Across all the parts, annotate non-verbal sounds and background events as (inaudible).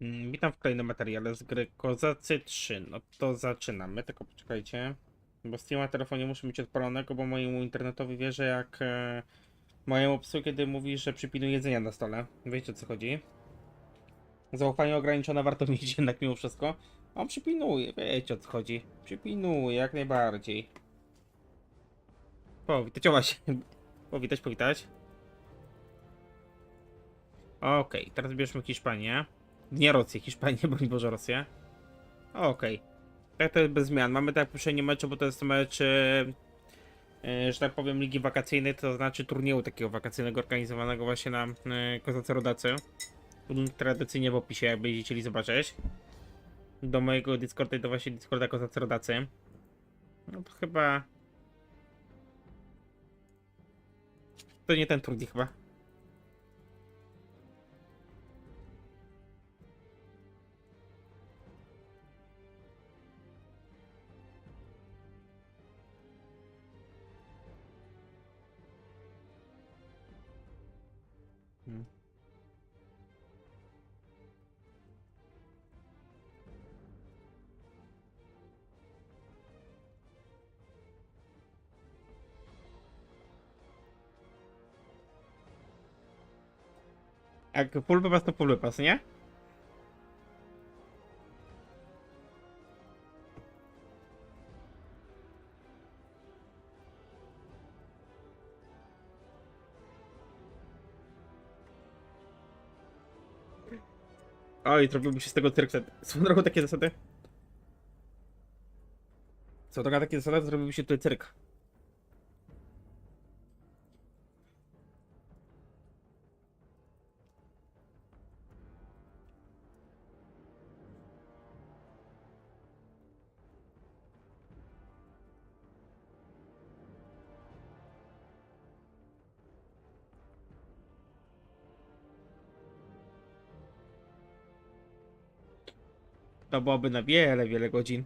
Mm, Witam w kolejnym materiale z gry Kozacy 3. No to zaczynamy, tylko poczekajcie. Bo Steam na telefonie muszę mieć odpalonego, bo mojemu internetowi wierzę jak e, mojemu psu, kiedy mówi, że przypilnuje jedzenia na stole. Wiecie o co chodzi? Zaufanie ograniczone warto mieć (laughs) jednak mimo wszystko. On przypilnuje, wiecie o co chodzi. Przypilnuje, jak najbardziej. Powitać, o właśnie. (laughs) Powitać, powitać. Okej, teraz bierzmy Hiszpanię. Nie Rosję, Hiszpanię, mi Boże Rosję. Okej. Tak to jest bez zmian. Mamy tak poprzednie mecze, bo to jest mecz, e, e, że tak powiem, ligi wakacyjnej, to znaczy turnieju takiego wakacyjnego organizowanego właśnie na e, Kozace Rodacy. Tradycyjnie w opisie, jakby chcieli zobaczyć. Do mojego Discorda i do właśnie Discorda Kozace Rodacy. No to chyba... To nie ten turniej chyba. Jak full wypas to full wypas, nie? Oj, zrobiłby się z tego cyrk. Są trochę takie zasady. Są trochę takie zasady, zrobiłby się tutaj cyrk. To byłoby na wiele, wiele godzin.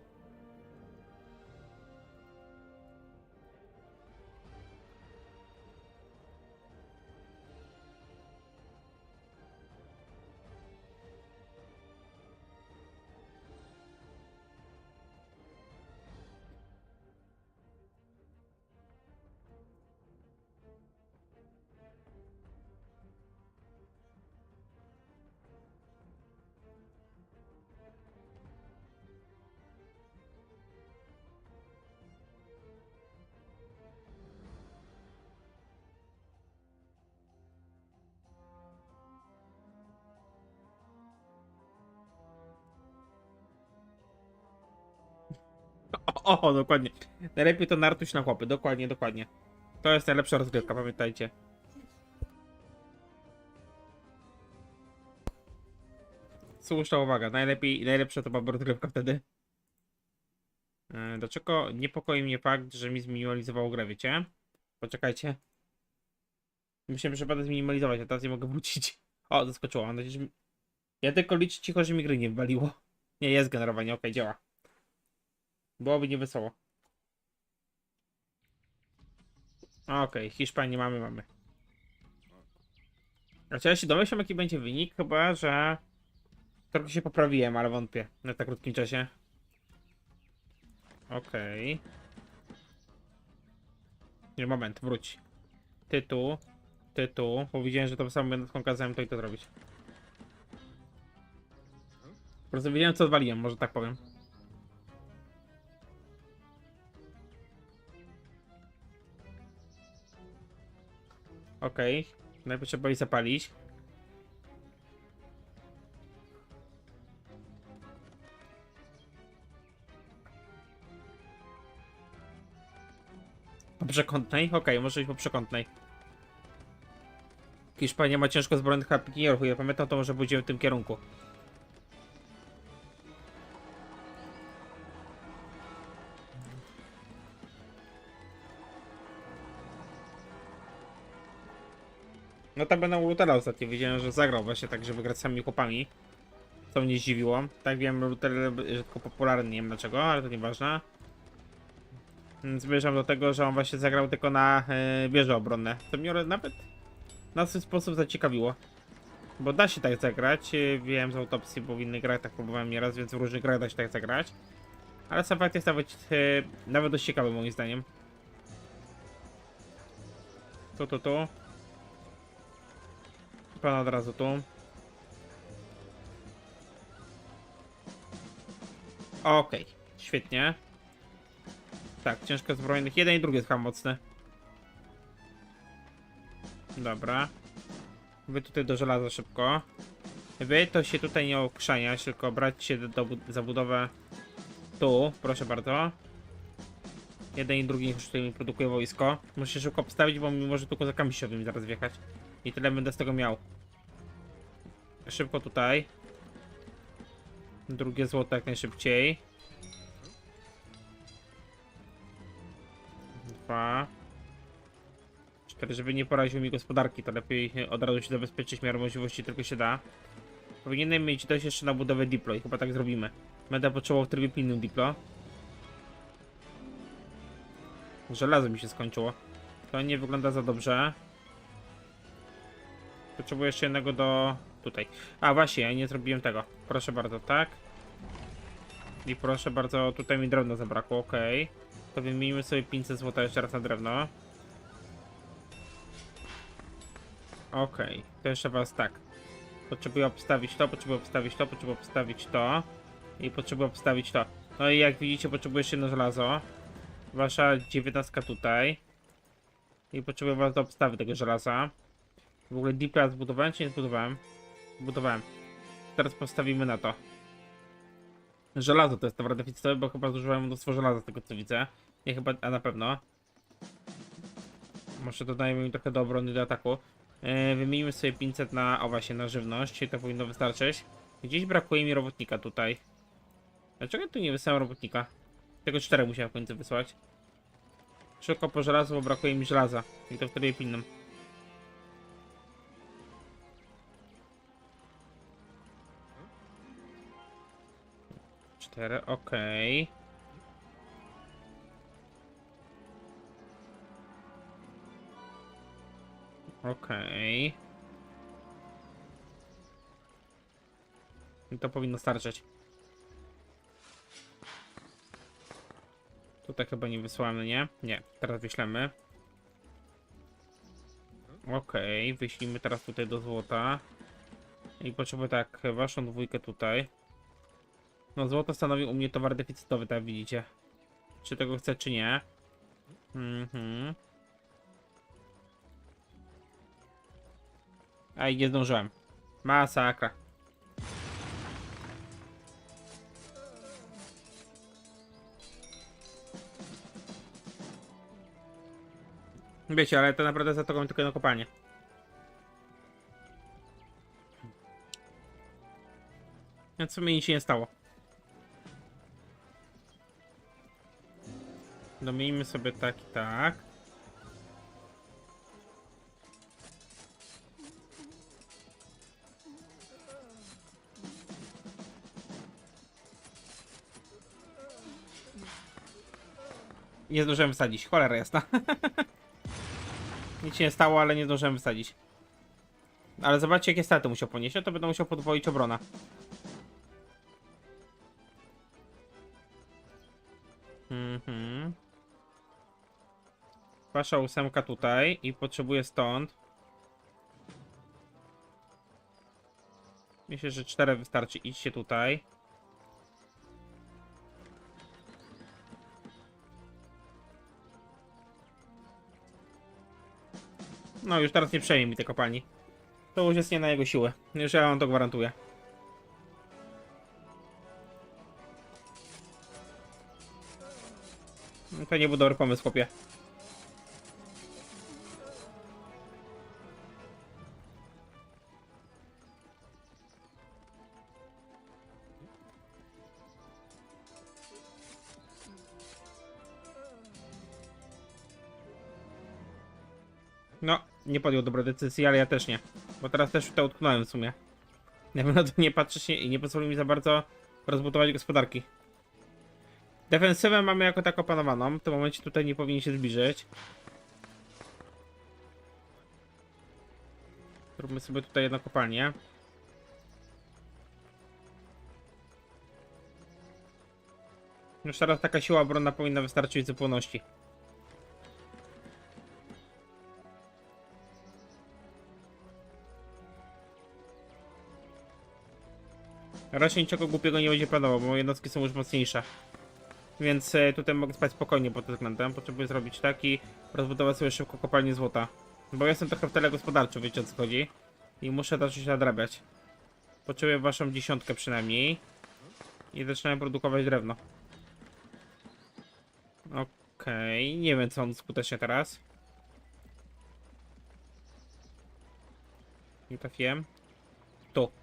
O, (laughs) o, dokładnie. Najlepiej to nartuś na chłopy, dokładnie, dokładnie. To jest najlepsza rozgrywka, pamiętajcie. Słuszna uwaga, najlepiej, najlepsza to była rozgrywka wtedy. E, Dlaczego niepokoi mnie fakt, że mi zminimalizowało grę, wiecie? Poczekajcie. Myślałem, że będę zminimalizować, a teraz nie mogę wrócić. O, zaskoczyło. Mam nadzieję, że... Ja tylko liczę cicho, że mi gry nie wywaliło. Nie, jest generowanie, okej, działa. Byłoby niewesoło. Okej, Hiszpanię mamy, mamy. Znaczy ja się domyślam jaki będzie wynik, chyba że trochę się poprawiłem, ale wątpię na tak krótkim czasie. Okej. Nie, moment, wróć. Tytuł, tytuł, bo widziałem, że to samo będę kazałem to i to zrobić. Po prostu wiedziałem co odwaliłem, może tak powiem. Okej. Najpierw trzeba je zapalić. Po przekątnej? Okej, może iść po przekątnej. Hiszpania ma ciężko zbrojnych pikierów, ja pamiętam, to może pójdziemy w tym kierunku. No będę u Lutera ostatnio widziałem, że zagrał właśnie tak, żeby grać z samymi chłopami. Co mnie zdziwiło. Tak wiem, Luther rzadko popularny, nie wiem dlaczego, ale to nieważne. Zmierzam do tego, że on właśnie zagrał tylko na e, wieże obronne. To mnie nawet na swój sposób zaciekawiło. Bo da się tak zagrać. y, Wiem z autopsji, bo w innych grach tak próbowałem nieraz, więc w różnych grach da się tak zagrać. Ale sam fakt jest nawet, y, nawet dość ciekawy moim zdaniem. Tu, tu, tu. Pan od razu tu. Okej, świetnie. Tak, ciężko zbrojnych. Jeden i drugi jest chyba mocny. Dobra. Wy tutaj do żelaza szybko. Wy to się tutaj nie okrzaniać, tylko brać się do, do, za budowę tu, proszę bardzo. Jeden i drugi już tutaj mi produkuje wojsko. Muszę szybko postawić, bo mi może tylko za kamisiowymi zaraz wjechać. I tyle będę z tego miał. Szybko tutaj. Drugie złoto jak najszybciej. Dwa. Cztery, żeby nie poraził mi gospodarki, to lepiej od razu się zabezpieczyć w miarę możliwości, tylko się da. Powinienem mieć dość jeszcze na budowę Diplo i chyba tak zrobimy. Będę potrzebował w trybie pilnym Diplo. Żelazo mi się skończyło. To nie wygląda za dobrze. Potrzebuję jeszcze jednego do... tutaj. A właśnie, ja nie zrobiłem tego. Proszę bardzo, tak. I proszę bardzo, tutaj mi drewno zabrakło, ok. To wymienimy sobie 500 zł jeszcze raz na drewno. Okej, to jeszcze was tak. Potrzebuję obstawić to, potrzebuję obstawić to, potrzebuję obstawić to. I potrzebuję obstawić to. No i jak widzicie, potrzebuję jeszcze jedno żelazo. Wasza dziewiętnastka tutaj. I potrzebuję was do obstawy tego żelaza. W ogóle Deepla zbudowałem czy nie zbudowałem? Zbudowałem. Teraz postawimy na to. Żelazo to jest dobra deficytowe, bo chyba zużywałem mnóstwo żelaza z tego co widzę. Nie chyba, a na pewno. Może dodajemy mi trochę do obrony do ataku. Yy, wymienimy sobie 500 na, o właśnie, na żywność i to powinno wystarczyć. Gdzieś brakuje mi robotnika tutaj. Dlaczego tu nie wysłałem robotnika? Tego 4 musiałem w końcu wysłać. Szybko po żelazo, bo brakuje mi żelaza. I to w trybie pilnym. Cztery, okej. Okej. I to powinno starczyć. Tutaj chyba nie wysłamy, nie? Nie, teraz wyślemy. Okej, wyślimy teraz tutaj do złota. I potrzebuję tak, waszą dwójkę tutaj. No złoto stanowi u mnie towar deficytowy, tak widzicie. Czy tego chcę, czy nie. Mhm. Ej, nie zdążyłem. Masakra. Wiecie, ale to naprawdę za to tylko na kopalnię. Więc w sumie nic się nie stało. Domijmy sobie tak i tak. Nie zdążyłem wysadzić, cholera jasna. (laughs) Nic się nie stało, ale nie zdążyłem wysadzić. Ale zobaczcie jakie straty musiał ponieść, a to będę musiał podwoić obrona. Wasza ósemka tutaj i potrzebuję stąd. Myślę, że cztery wystarczy. Idźcie tutaj. No już teraz nie przejmie mi tej kopalni. To już jest nie na jego siłę. Już ja wam to gwarantuję. No To nie był dobry pomysł, chłopie. nie podjął dobrej decyzji, ale ja też nie. Bo teraz też to utknąłem w sumie. (laughs) Na pewno to nie patrzy się i nie pozwoli mi za bardzo rozbudować gospodarki. Defensywę mamy jako tak opanowaną. W tym momencie tutaj nie powinien się zbliżyć. Zróbmy sobie tutaj jedną kopalnię. Już teraz taka siła obronna powinna wystarczyć w zupełności. Raczej niczego głupiego nie będzie planował, bo jednostki są już mocniejsze. Więc e, tutaj mogę spać spokojnie pod tym względem. Potrzebuję zrobić tak i rozbudować sobie szybko kopalnię złota. Bo jestem trochę w tele gospodarczym, wiecie o co chodzi. I muszę zacząć nadrabiać. Potrzebuję waszą dziesiątkę przynajmniej. I zaczynałem produkować drewno. Okej, nie wiem co on skutecznie teraz. Nie trafiłem. Tu.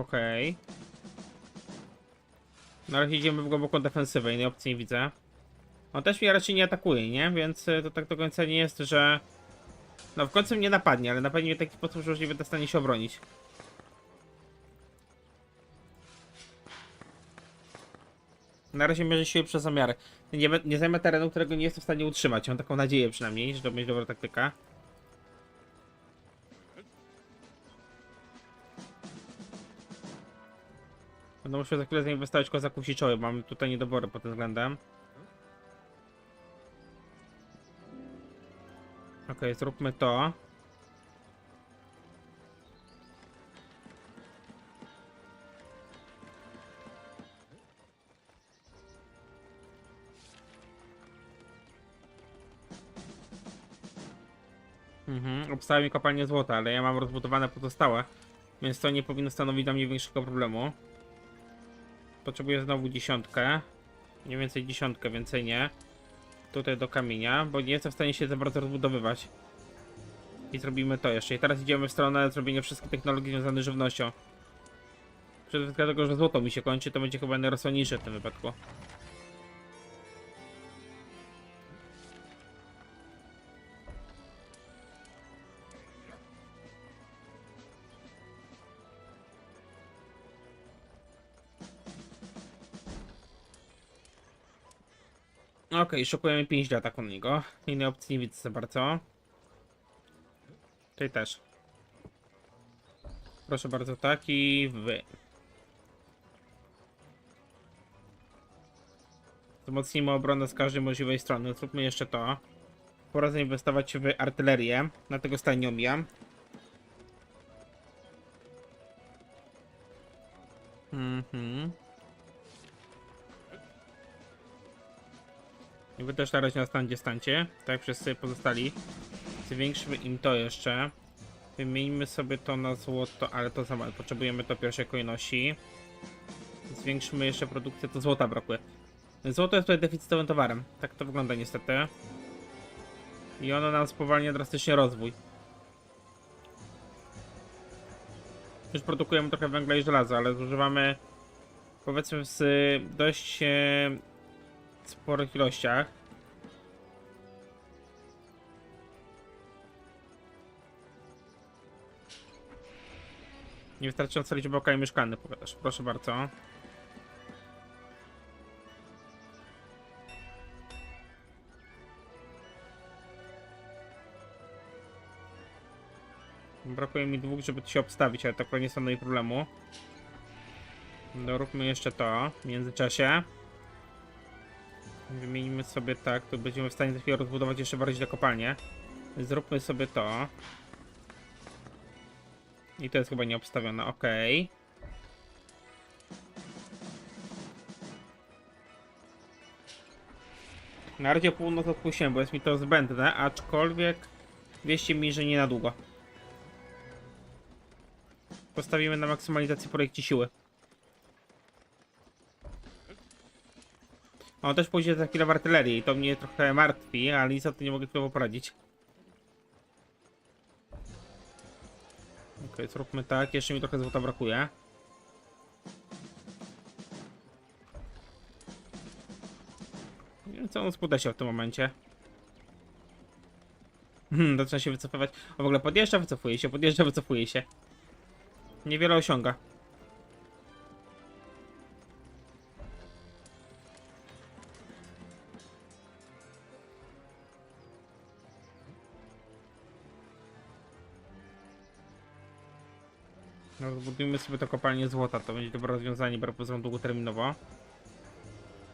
Okej. Na razie idziemy w głęboką defensywę, innej opcji nie widzę. On też mnie raczej nie atakuje, nie? Więc y, to tak do końca nie jest, że... No w końcu mnie napadnie, ale napadnie mnie w taki sposób, że już nie będę w stanie się obronić. Na razie mierzy siły przez zamiary. Nie, nie zajmę terenu, którego nie jestem w stanie utrzymać. Mam taką nadzieję przynajmniej, że to będzie dobra taktyka. Będę musiał za chwilę zainwestować kozaków siczowych. Mam tutaj niedobory pod tym względem. Okej, zróbmy to. Mhm, obstała mi kopalnię złota, ale ja mam rozbudowane pozostałe, więc to nie powinno stanowić dla mnie większego problemu. Potrzebuję znowu dziesiątkę. Mniej więcej dziesiątkę, więcej nie. Tutaj do kamienia, bo nie jestem w stanie się za bardzo rozbudowywać. I zrobimy to jeszcze. I teraz idziemy w stronę zrobienia wszystkich technologii związanych z żywnością. Przede wszystkim dlatego, że złoto mi się kończy, to będzie chyba najrozsądniejsze w tym wypadku. Okej, szukujemy 5 do ataku na niego. Opcji nie widzę za bardzo. Tutaj też. Proszę bardzo, tak i wy. Wzmocnijmy obronę z każdej możliwej strony. Zróbmy jeszcze to. Pora zainwestować w artylerię. Dlatego staj nie omijam. Mhm. I wy też na razie na standzie stańcie, tak wszyscy pozostali. Zwiększmy im to jeszcze. Wymieńmy sobie to na złoto, ale to za mało. Potrzebujemy to pierwszej kolejności. Zwiększymy jeszcze produkcję, to złota brakuje. Złoto jest tutaj deficytowym towarem. Tak to wygląda niestety. I ono nam spowalnia drastycznie rozwój. Już produkujemy trochę węgla i żelaza, ale zużywamy powiedzmy w dość e, sporych ilościach. Niewystarczająca liczba okaj mieszkalnych, powiadasz. Proszę bardzo. Brakuje mi dwóch, żeby się obstawić, ale to akurat nie stanowi problemu. Doróbmy jeszcze to w międzyczasie. Wymienimy sobie tak, to będziemy w stanie za chwilę rozbudować jeszcze bardziej do kopalnię. Zróbmy sobie to. I to jest chyba nieobstawione, ok. Na razie północ odpuściłem, bo jest mi to zbędne, aczkolwiek wieście mi, że nie na długo. Postawimy na maksymalizację projekcji siły. On też pójdzie za chwilę w artylerię i to mnie trochę martwi, ale nic o tym nie mogę chwilowo poradzić. Okej, zróbmy tak, jeszcze mi trochę złota brakuje. Co on spuda się w tym momencie. Hmm, zaczyna się wycofywać. O, w ogóle podjeżdża, wycofuje się, podjeżdża, wycofuje się. Niewiele osiąga. No, zbudujmy sobie to kopalnię złota, to będzie dobre rozwiązanie, bo propozycją długoterminowo.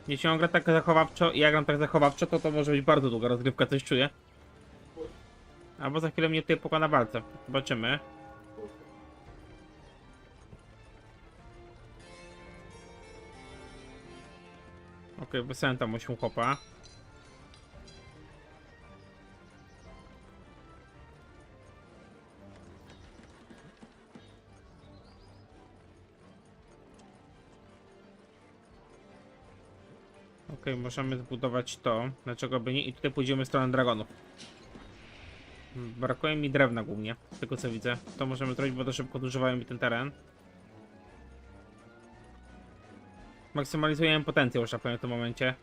Jeśli on gra tak zachowawczo i ja gram tak zachowawczo, to to może być bardzo długa rozgrywka, coś czuję. Albo za chwilę mnie tutaj pokona walce. Zobaczymy. Okej, okay, wysłałem tam 8 chłopa. Możemy zbudować to. Dlaczego by nie? I tutaj pójdziemy w stronę dragonów. Brakuje mi drewna głównie, z tego co widzę. To możemy zrobić, bo to szybko zużywają mi ten teren. Maksymalizujemy potencjał, że tak powiem, w tym momencie.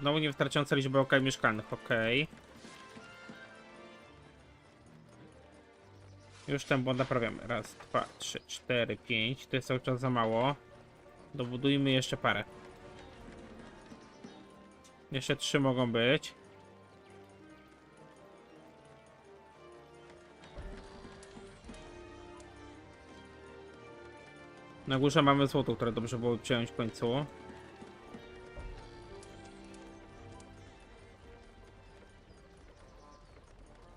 Znowu niewystarczająca liczba lokali mieszkalnych, okej. Już ten błąd naprawiamy. Raz, dwa, trzy, cztery, pięć. To jest cały czas za mało. Dobudujmy jeszcze parę. Jeszcze trzy mogą być. Na górze mamy złoto, które dobrze było przyjąć w końcu.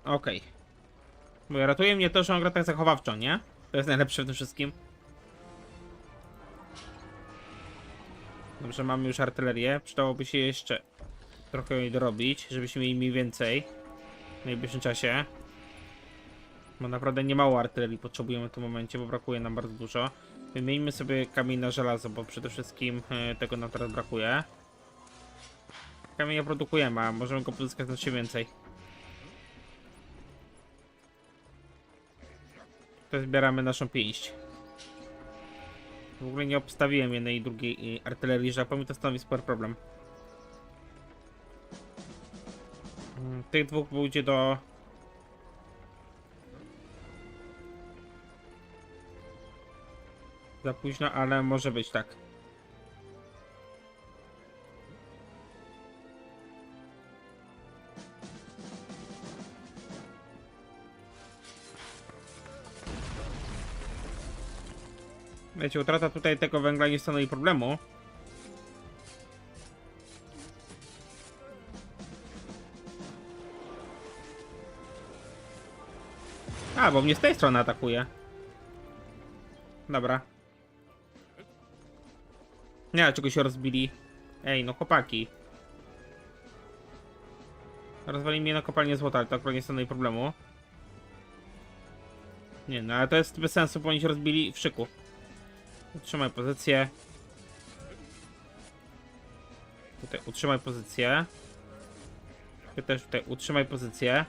Okej. Bo ratuje mnie to, że on gra tak zachowawczo, nie? To jest najlepsze w tym wszystkim. Dobrze, mamy już artylerię. Przydałoby się jeszcze trochę jej dorobić, żebyśmy mieli mniej więcej w najbliższym czasie. Bo naprawdę nie mało artylerii potrzebujemy w tym momencie, bo brakuje nam bardzo dużo. Wymieńmy sobie kamień na żelazo, bo przede wszystkim e, tego nam teraz brakuje. Kamienia produkujemy, a możemy go pozyskać znacznie więcej. To zbieramy naszą pięść. W ogóle nie obstawiłem jednej i drugiej y, artylerii, że mi to stanowi spory problem. Tych dwóch pójdzie do... Za późno, ale może być tak. Wiecie, utrata tutaj tego węgla nie stanowi problemu. A, bo mnie z tej strony atakuje. Dobra. Nie, czego się rozbili. Ej, no chłopaki. Rozwali mnie na kopalnię złota, ale to akurat nie stanowi problemu. Nie, no ale to jest bez sensu, bo oni się rozbili w szyku. Utrzymaj pozycję. Tutaj utrzymaj pozycję. Ty też tutaj utrzymaj pozycję.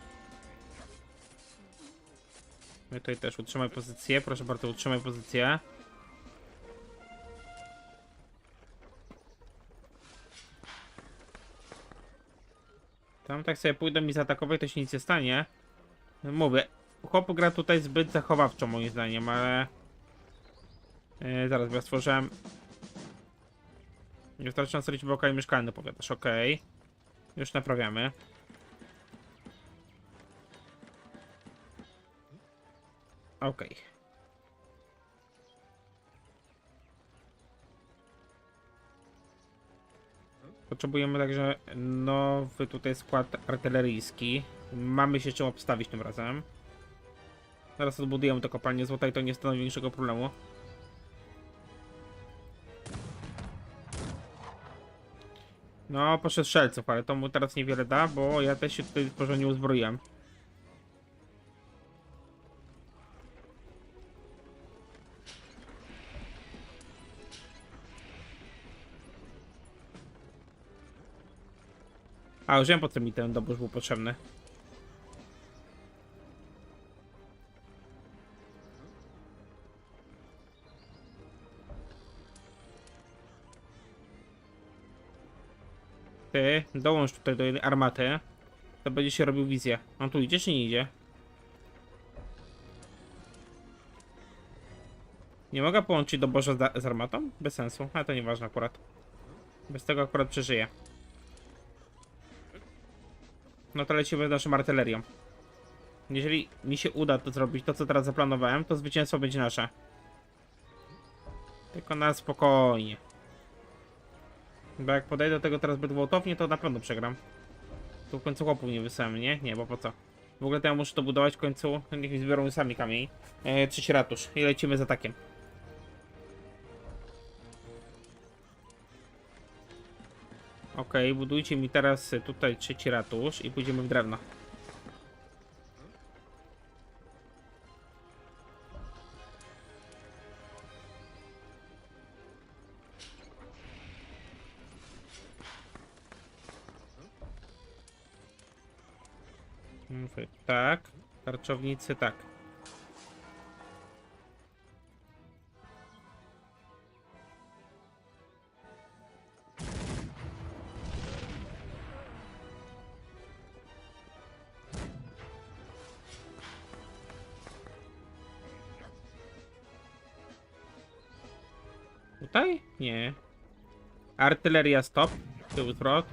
My tutaj też utrzymaj pozycję. Proszę bardzo, utrzymaj pozycję. Tam tak sobie pójdą mi zaatakować, to się nic nie stanie. Mówię, chłop gra tutaj zbyt zachowawczo moim zdaniem, ale... Yy, zaraz, bo ja stworzyłem... Niewystarczająco liczbę lokali mieszkalnych, powiadasz, okej. Już naprawiamy. Okej. Potrzebujemy także nowy tutaj skład artyleryjski. Mamy się czym obstawić tym razem. Zaraz odbudujemy to kopalnię złota i to nie stanowi większego problemu. No, poszedł strzelców, ale to mu teraz niewiele da, bo ja też się tutaj porządnie uzbroiłem. A, już wiem po co mi ten dobór był potrzebny. Ty, dołącz tutaj do armaty. To będzie się robił wizję. On tu idzie czy nie idzie? Nie mogę połączyć doborza z, z armatą? Bez sensu, ale to nieważne akurat. Bez tego akurat przeżyję. No to lecimy z naszą artylerią. Jeżeli mi się uda to zrobić, to co teraz zaplanowałem, to zwycięstwo będzie nasze. Tylko na spokojnie. Bo jak podejdę do tego teraz zbyt gwałtownie, to na pewno przegram. Tu w końcu chłopów nie wysłałem, nie? Nie, bo po co? W ogóle to ja muszę to budować w końcu. Niech mi zbiorą sami kamień. E, trzeci ratusz. I lecimy z atakiem. Okej, budujcie mi teraz tutaj trzeci ratusz i pójdziemy w drewno. Mówię, Tak, tarczownicy tak. Tutaj? Nie. Artyleria stop. Tył zwrot.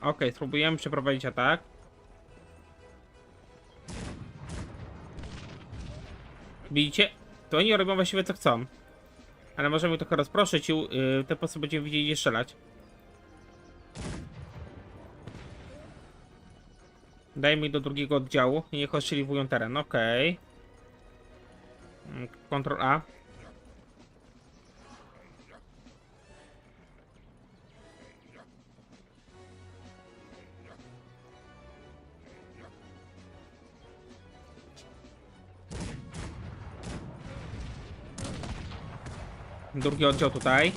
Okej, spróbujemy przeprowadzić atak. Widzicie? To oni robią właściwie co chcą. Ale możemy trochę rozproszyć i yy, ten sposób będziemy widzieli gdzie strzelać. Dajmy do drugiego oddziału i niech ostrzeliwują teren. Okej. Mm, Ctrl A. Drugi oddział tutaj.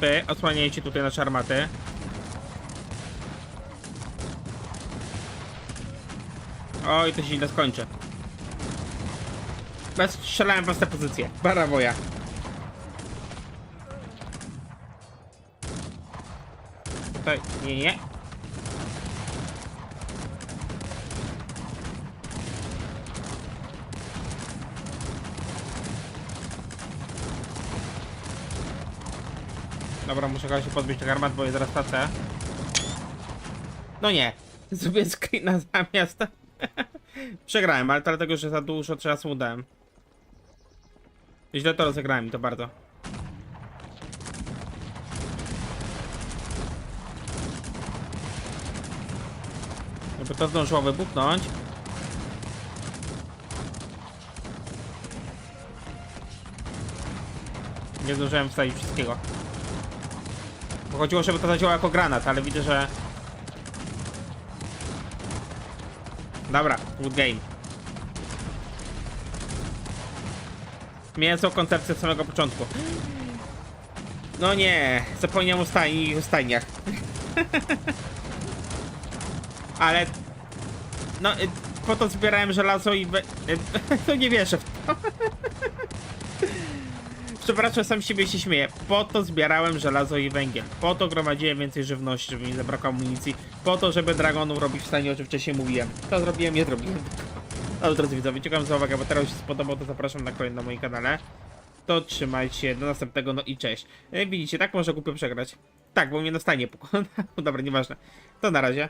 Wy osłaniajcie tutaj nasze armaty. Oj, to się źle skończy. Bez strzelałem w te pozycje. Barawoja. Tutaj, nie, nie. Dobra, muszę się pozbyć tych armat, bo je zaraz tracę. No nie. Zrobię screena zamiast. Przegrałem, ale dlatego, że za dużo czasu dałem. Źle to rozegrałem i to bardzo. Żeby to zdążyło wybuchnąć. Nie zdążyłem wstawić wszystkiego. Bo chodziło, żeby to zadziałało jako granat, ale widzę, że... Dobra, good game. Miałem tą koncepcję od samego początku. No nie, zapomniałem o stajni o stajniach. (laughs) Ale... No, y, po to zbierałem żelazo i... y, (laughs) To nie wierzę w to. (laughs) Przepraszam, sam siebie się śmieję. Po to zbierałem żelazo i węgiel. Po to gromadziłem więcej żywności, żeby mi zabrakło amunicji. Po to, żeby dragonów robić w stanie, o czym wcześniej mówiłem. To zrobiłem, nie zrobiłem. Ale drodzy widzowie, dziękuję za uwagę, bo teraz się spodobał, to zapraszam na kolejny na moim kanale. To trzymajcie się, do następnego, no i cześć. E, Widzicie, tak może głupio przegrać. Tak, bo mnie na stanie pokonał. (laughs) Dobra, nieważne. To na razie.